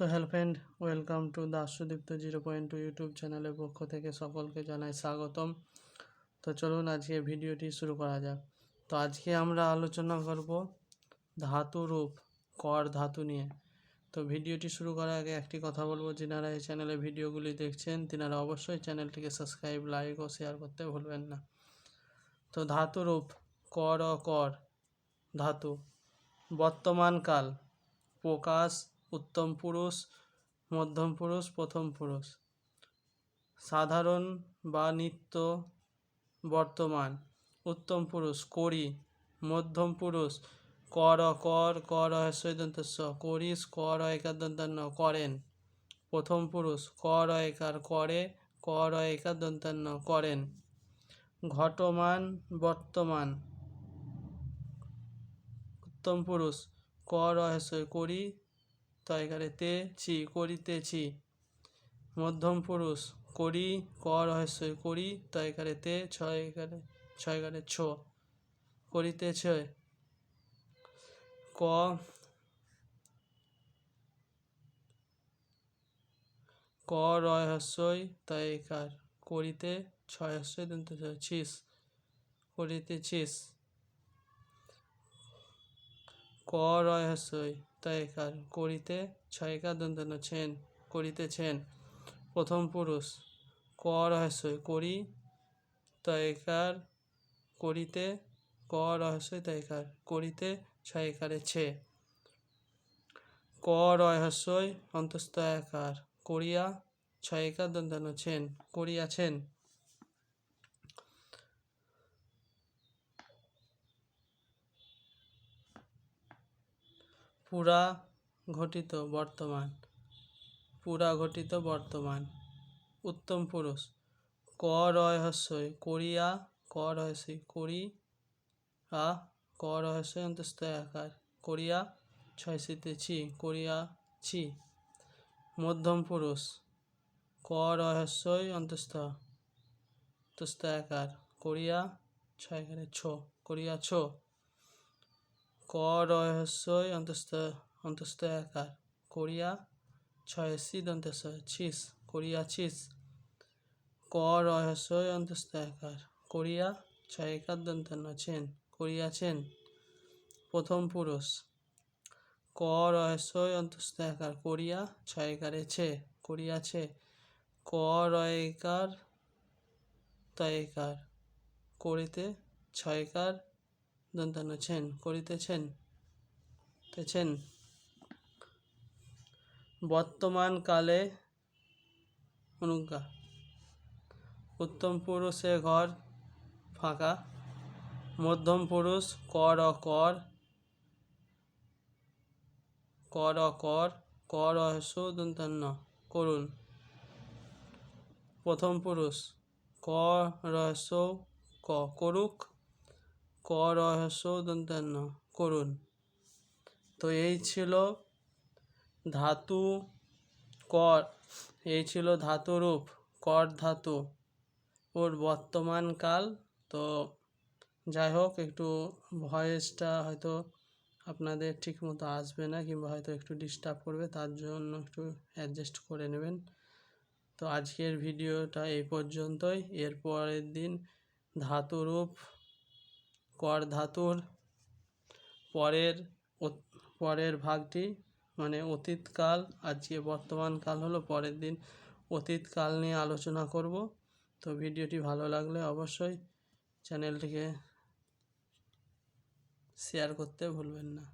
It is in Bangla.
তো hello friend, welcome to the Sudipta zero point two YouTube চ্যানেলের পক্ষ থেকে সকলকে জানাই স্বাগতম। তো চলুন আজকে ভিডিওটি শুরু করা যাক। তো আজকে আমরা আলোচনা করব ধাতু রূপ, কর ধাতু নিয়ে। তো ভিডিওটি শুরু করার আগে একটি কথা বলব, যিনারা এই চ্যানেলে ভিডিওগুলি দেখছেন, তিনারা অবশ্যই চ্যানেলটিকে সাবস্ক্রাইব, লাইক ও শেয়ার করতে ভুলবেন না। তো ধাতু রূপ, কর ও কর ধাতু বর্তমানকাল প্রকাশ উত্তম পুরুষ, মধ্যম পুরুষ, প্রথম পুরুষ। সাধারণ বা নিত্য বর্তমান। উত্তম পুরুষ, করি। মধ্যম পুরুষ কর কর কর হস্যদন্তস্ব করিস কর একার দন্তান্ন করেন। প্রথম পুরুষ কর একার করে কর একার দন্তান্ন করেন। ঘটমান, বর্তমান। উত্তম পুরুষ কর হস্য করি তয়কারে তে ছি। করিতেছি মধ্যম পুরুষ, করি, ক রহস্য করি তয়কারে তে ছয় একারে ছয় একারে ছ করিতেছ ক ক রহস্যই তয়কার করিতে ছয় হস্যই দন্ত ছিস করিতেছিস ক রহস্যই তয়কার করিতে ছয়কার দন্তন ছেন করিতেছেন প্রথম পুরুষ ক করি তয়কার করিতে ক রহস্যই তয়কার করিতে ছয়কারে ছে। ক রহস্যই অন্তস্তয়াকার করিয়া ছয়কার দন্তন ছেন, করিয়াছেন। পুরা ঘটিত বর্তমান। পুরা ঘটিত বর্তমান। উত্তম পুরুষ। ক রহস্যই করিয়া ক রহস্যই করি আ ক রহস্যই অন্তস্থ আকার করিয়া ছয় ছি করিয়াছি মধ্যম পুরুষ। ক রহস্যই অন্তস্থ অন্তস্থ আকার করিয়া ছয় ছ করিয়াছ ক রহস্যই অন্তস্থ অন্তস্থ আকার করিয়া ছয় সি দন্তস ছিস করিয়াছিস ক রহস্যই আকার করিয়া ছয় একার দন্তন্য ছেন করিয়াছেন প্রথম পুরুষ ক রহস্যই অন্তস্থ আকার করিয়া ছয় একারে ছে করিয়াছে ক রয়কার তয়কার করিতে ছয়কার দন্তান্ন ছেন করিতেছেন তেছেন বর্তমান কালে অনুজ্ঞা উত্তম পুরুষের ঘর ফাঁকা মধ্যম পুরুষ কর অ কর কর অ কর কর অহস্য দন্তান্ন করুন প্রথম পুরুষ ক রহস্য ক করুক ক রহস্য দন্তান্ন করুন তো এই ছিল ধাতু কর, এই ছিল ধাতুরূপ, কর ধাতু। ওর বর্তমান কাল, তো যাই হোক, একটু ভয়েসটা হয়তো আপনাদের ঠিক মতো আসবে না, কিংবা হয়তো একটু ডিস্টার্ব করবে, তার জন্য একটু অ্যাডজাস্ট করে নেবেন। তো আজকের ভিডিওটা এই পর্যন্তই। এর পরের দিন ধাতুরূপ কর ধাতুর পরের পরের ভাগটি মানে অতীতকাল আজকে বর্তমান কাল হলো পরের দিন। অতীতকাল নিয়ে আলোচনা করব। তো ভিডিওটি ভালো লাগলে অবশ্যই চ্যানেলটিকে শেয়ার করতে ভুলবেন না।